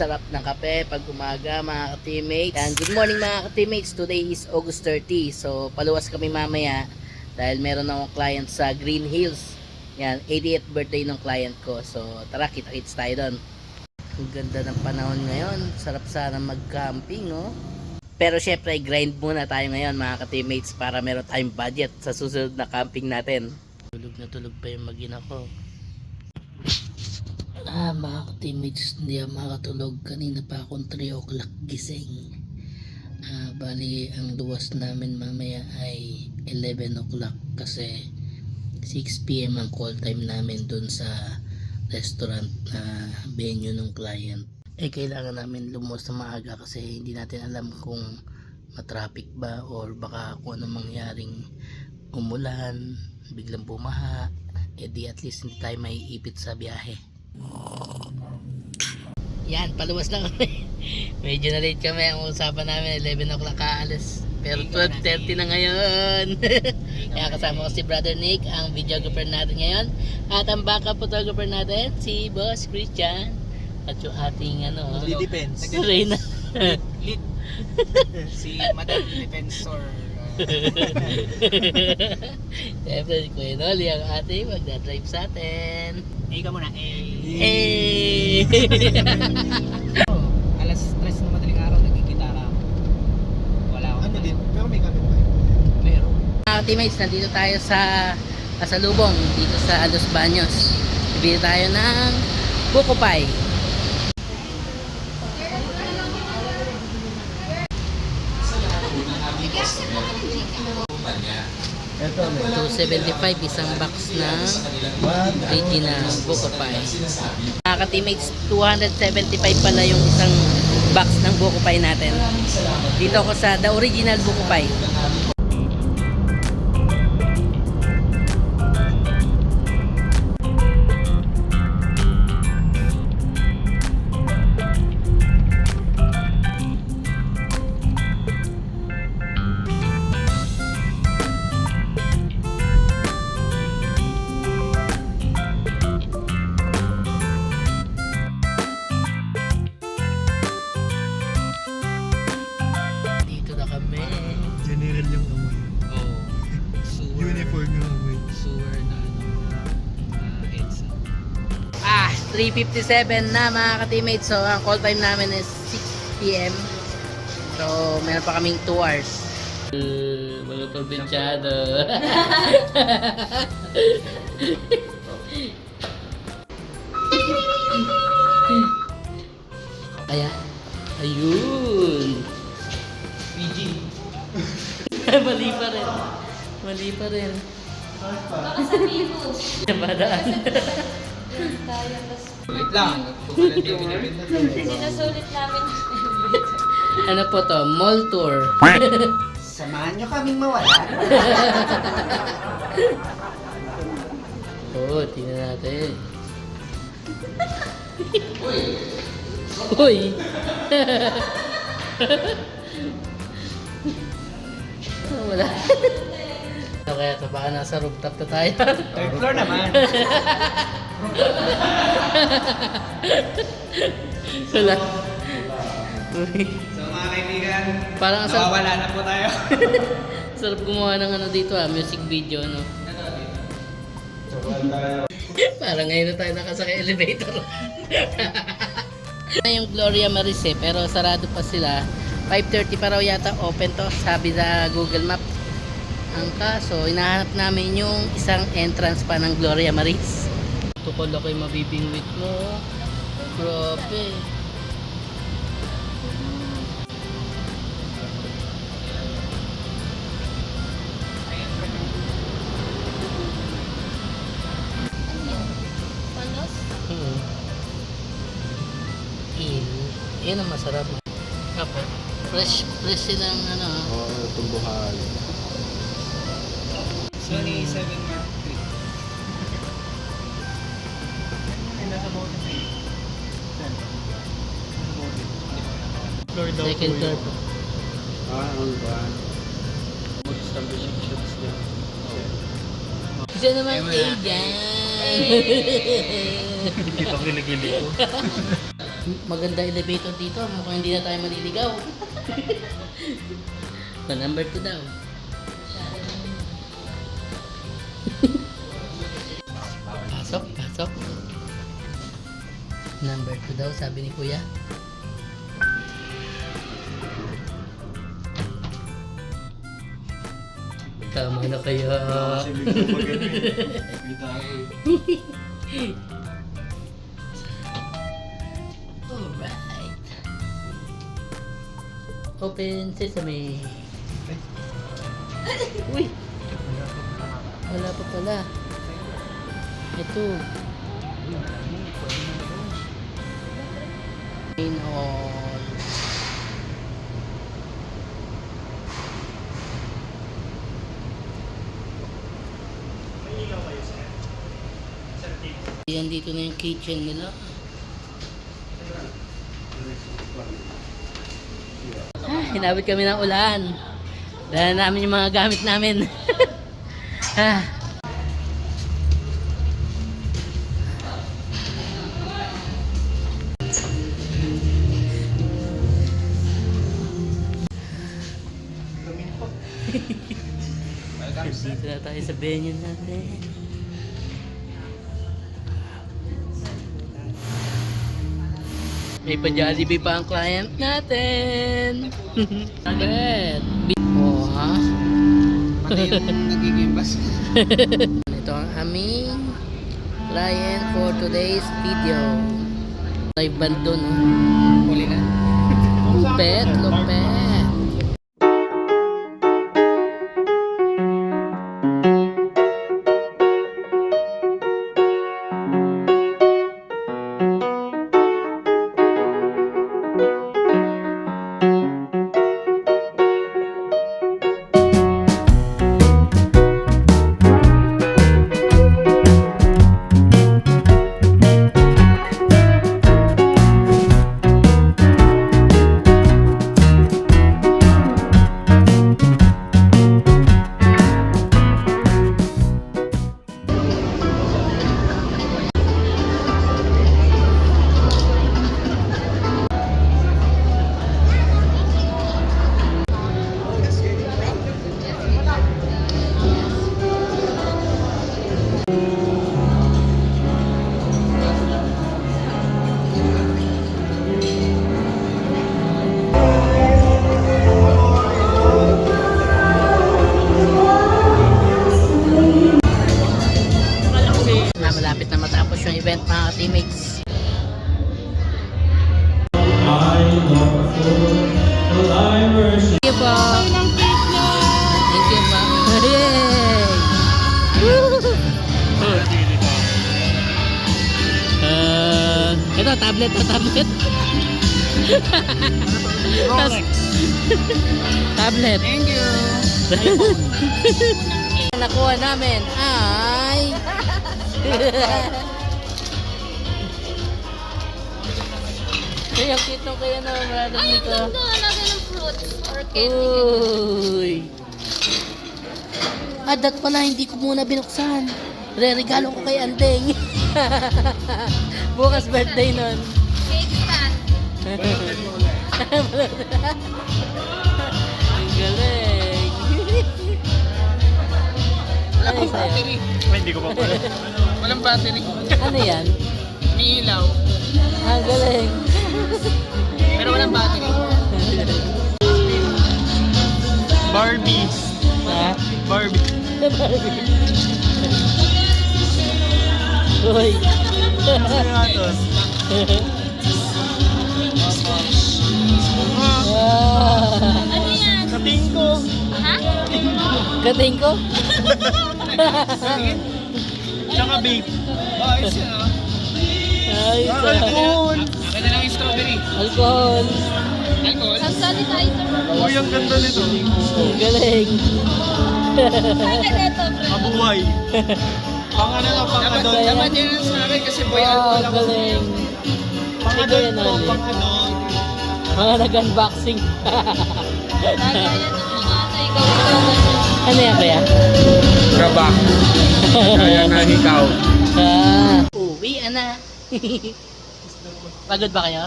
sarap ng kape pag umaga mga ka-teammates. And good morning mga ka-teammates. Today is August 30. So paluwas kami mamaya dahil meron akong client sa Green Hills. Yan, 88th birthday ng client ko. So tara, kita-kits tayo doon. Ang ganda ng panahon ngayon. Sarap sana mag-camping, no? Pero syempre, grind muna tayo ngayon mga ka-teammates para meron tayong budget sa susunod na camping natin. Tulog na tulog pa yung magina ko. Ah, mga ka-teammates, hindi ako makatulog. Kanina pa akong 3 o'clock gising. Ah, bali, ang luwas namin mamaya ay 11 o'clock kasi 6pm ang call time namin dun sa restaurant na venue ng client. Eh, kailangan namin lumuwas na maaga kasi hindi natin alam kung matraffic ba or baka kung ano mangyaring umulan, biglang bumaha, eh di at least hindi tayo may ipit sa biyahe. Yan, paluwas na kami. Medyo na late kami. Ang usapan namin, 11 o'clock kaalis. Pero 12.30 na ngayon. Kaya kasama ko si Brother Nick, ang videographer natin ngayon. At ang backup photographer natin, si Boss Christian. At yung ating ano, Lead defense. si Reyna. Lead. si Madam Defensor. Siyempre, si Kuya Noli ang ating magdadrive sa atin. Eh, ka muna. Eh. Hey! Alas 3 na madaling araw, nagkikitara ako. Wala ako. Ano din? Pero may kapit ba? Meron. Mga teammates, nandito tayo sa Pasalubong, dito sa Los Baños. Bibili tayo ng Buko Pie. Ito, may 275 isang box na Buko Pie. Mga ka-teammates, 275 pala yung isang box ng Buko Pie natin. Dito ako sa The Original Buko Pie. 3.57 na mga ka-teammates. So, ang call time namin is 6pm. So, meron pa kaming 2 hours. Uh, mga probinsyado. Kaya, ayun. PG. Mali pa rin. Mali pa rin. Baka sabihin mo, Namadaan. Tayo, tapos Wait lang. Kung walang di binibenta. sinasulit namin ano po to? Mall tour. Samahan nyo kaming mawala. Oo, tingnan natin. Uy! oh, wala. so, kaya ito, baka nasa rooftop na tayo. Third floor naman. wala. So mga kaibigan, parang ang sarap, nawawala na po tayo. sarap gumawa ng ano dito ah, music video, no? Parang ngayon na tayo nakasakay elevator. yung Gloria Maris eh, pero sarado pa sila. 5.30 pa raw yata open to, sabi sa Google Map. Ang kaso, hinahanap namin yung isang entrance pa ng Gloria Maris. Ako yung mabibingwit mo. Grabe. Yun? Panos? Hmm. In. Yan ang masarap. Apo. Fresh, fresh silang ano. ah. Oo, oh, tumbuhan. Sony 7 Second floor po. Ah, ano ba? Mag-establishing shots niya. Isa naman Ayun mo kay na. Jan. Hindi pa kiligili ko. maganda elevator dito. Mukhang hindi na tayo maliligaw. Pa number 2 daw. pasok, pasok. Number 2 daw, sabi ni kuya. Tama na kaya. Kasi medyo magaling. May tao. Alright. Open sesame. Uy! Wala pa pala. Ito. Rain on. Yan dito na yung kitchen nila. Ah, hinabit kami ng ulan. Dala namin yung mga gamit namin. ah. Dito na tayo sa venue natin. May pa-Jollibee pa ang client natin. Agad. Oh, ha? Pati yung. Ito ang aming client for today's video. Live band doon, oh. Huli na. Lupet, lupet. Tablet to, tablet. Rolex. tablet. Thank you. Nakuha namin ay... Kaya nung kaya na brother Ay, ang nito. ganda. Lagay ng fruits or candy. Uy! Ah, dat pala, hindi ko muna binuksan. Re-regalo ko kay Andeng. Bukas birthday nun. Cake stand. Ang galing. Ano sa'yo? Battery. Ay, hindi ko pa pala. Walang battery. Ano yan? May ilaw. Ang galing. Pero walang battery. Barbie. Ha? Barbie. Uy. Ano yan? Kating ko. Ha? Gating ko. Tsaka vape. Ayos yan ah. Ayos ah. Alcohol. Akin na lang yung strawberry. Alcohol. Alcohol? Ang sanitizer. Uy, ang ganda nito. Ang galing. Ay, ganito, bro. Mabuhay. Pang ano lang, pang adult. Kaya- Dapat yan ang sinabi kasi boy Wow, alcohol ako. galing. Pang Sige, adult po, natin. pang adult. Mga nag-unboxing. Ng mga naigaw-gaw. ano yan kaya? Grabak. Kaya na ikaw. Ah. Uwi na. Pagod ba kayo?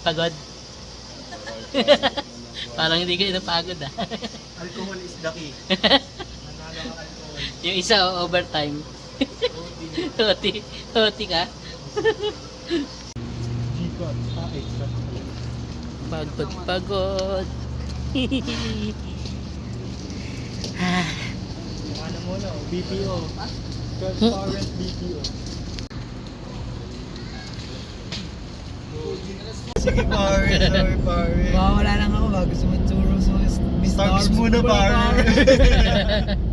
Pagod? Parang hindi kayo napagod ah. Alcohol is the key. Yung isa o overtime. Hoti. Hoti ka? Pagod, pagod. ah, Ano muna, oh, BPO. Transparent BPO. Sige pare, sorry pare. Mawawala lang ako bago sumuturo sa Miss Starks muna pare.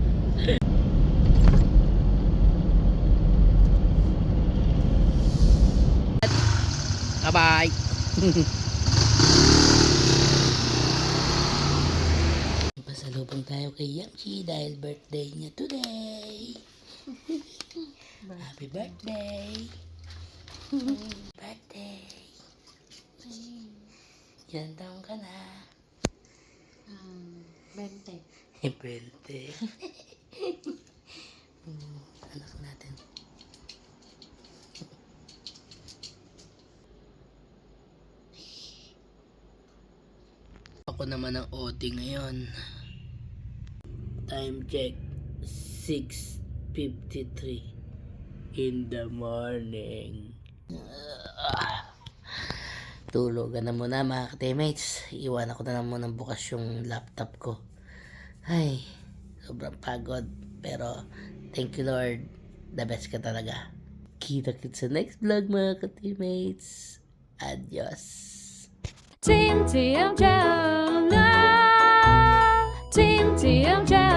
bye Pasalubong tayo kay Yamchi dahil birthday niya today. Happy birthday. birthday. Ilan taong ka na? Um, 20. 20. Ako naman ang OT ngayon. Time check. 6.53 in the morning. Tulogan na muna mga teammates. Iwan ako na lang muna bukas yung laptop ko. Ay, sobrang pagod. Pero, thank you Lord. The best ka talaga. Kita-kits sa next vlog mga ka-teammates. Adios. Team TMJ, Team TMJ.